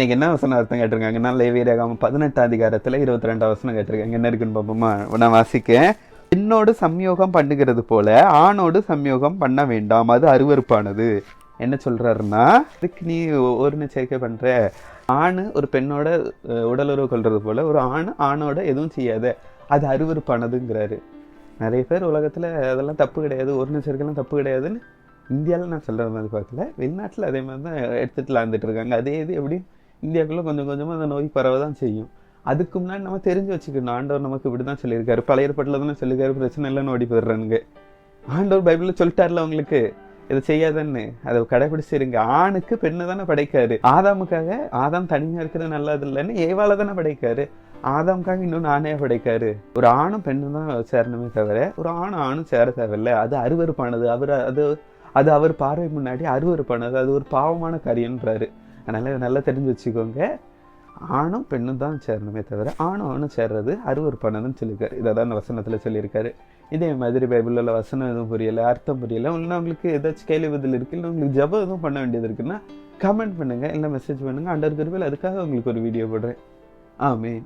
இன்னைக்கு என்ன வசனம் அர்த்தம் கேட்டிருக்காங்க? நான் லேவியராகாம பதினெட்டாம் அதிகாரத்தில் இருபத்தி ரெண்டாம் வசனம் கேட்டிருக்காங்க என்ன இருக்குன்னு பார்ப்போமா? நான் வாசிக்கேன் பெண்ணோடு சம்யோகம் பண்ணுகிறது போல ஆணோடு சம்யோகம் பண்ண வேண்டாம். அது அருவறுப்பானது என்ன சொல்கிறாருன்னா இதுக்கு நீ ஒரு எச்சரிக்கை பண்ணுற ஆண் ஒரு பெண்ணோட உடலுறவு கொள்வது போல் ஒரு ஆண் ஆணோட எதுவும் செய்யாத. அது அருவறுப்பானதுங்கிறாரு நிறைய பேர் உலகத்தில் அதெல்லாம் தப்பு கிடையாது. ஒரு நிச்சரிக்கைலாம் தப்பு கிடையாதுன்னு இந்தியாவில் நான் சொல்கிற மாதிரி பார்க்கல. வெளிநாட்டில் அதே மாதிரி தான் எடுத்துகிட்டு விளாண்டுட்டு இருக்காங்க. அதே இது எப்படி? இந்தியாவுக்குள்ளே கொஞ்சம் கொஞ்சமாக அந்த நோய் பரவ தான் செய்யும். அதுக்கு முன்னாடி நம்ம தெரிஞ்சு வச்சுக்கணும். ஆண்டவர் நமக்கு இப்படி தான் சொல்லியிருக்காரு. பழைய ஏற்பாட்டில் தானே சொல்லியிருக்காரு. பிரச்சனை இல்லைன்னு ஓடி போயிடுறானுங்க. ஆண்டவர் பைபிளில் சொல்லிட்டார்ல உங்களுக்கு இதை செய்யாதன்னு. அதை கடைபிடிச்சிருங்க ஆணுக்கு பெண்ணை தானே படைக்காரு. ஆதாமுக்காக ஆதாம் தனியாக இருக்கிறது நல்லது இல்லைன்னு ஏவால தானே படைக்காரு. ஆதாமுக்காக இன்னும் நானே படைக்காரு. ஒரு ஆணும் பெண்ணும் தான் சேரணுமே தவிர ஒரு ஆணும் ஆணும் சேர தேவையில்லை. அது அருவறுப்பானது அவர் அது அது அவர் பார்வை முன்னாடி அருவருப்பானது. அது ஒரு பாவமான காரியன்றாரு அதனால் இதை நல்லா தெரிஞ்சு வச்சுக்கோங்க. ஆணும் பெண்ணும் தான் சேரணுமே தவிர ஆணும் ஆணும் சேர்றது அருவருப்பானதுன்னு சொல்லியிருக்காரு. இதை தான் அந்த வசனத்தில் சொல்லியிருக்காரு. இதே மாதிரி பைபிளில் உள்ள வசனம் எதுவும் புரியலை அர்த்தம் புரியல. இல்லை உங்களுக்கு ஏதாச்சும் கேள்வி பதில் இருக்குது இல்லை உங்களுக்கு ஜபம் எதுவும் பண்ண வேண்டியது இருக்குன்னா கமெண்ட் பண்ணுங்கள் இல்லை மெசேஜ் பண்ணுங்கள் அண்டர் கருவில் அதுக்காக உங்களுக்கு ஒரு வீடியோ போடுறேன். ஆமீன்.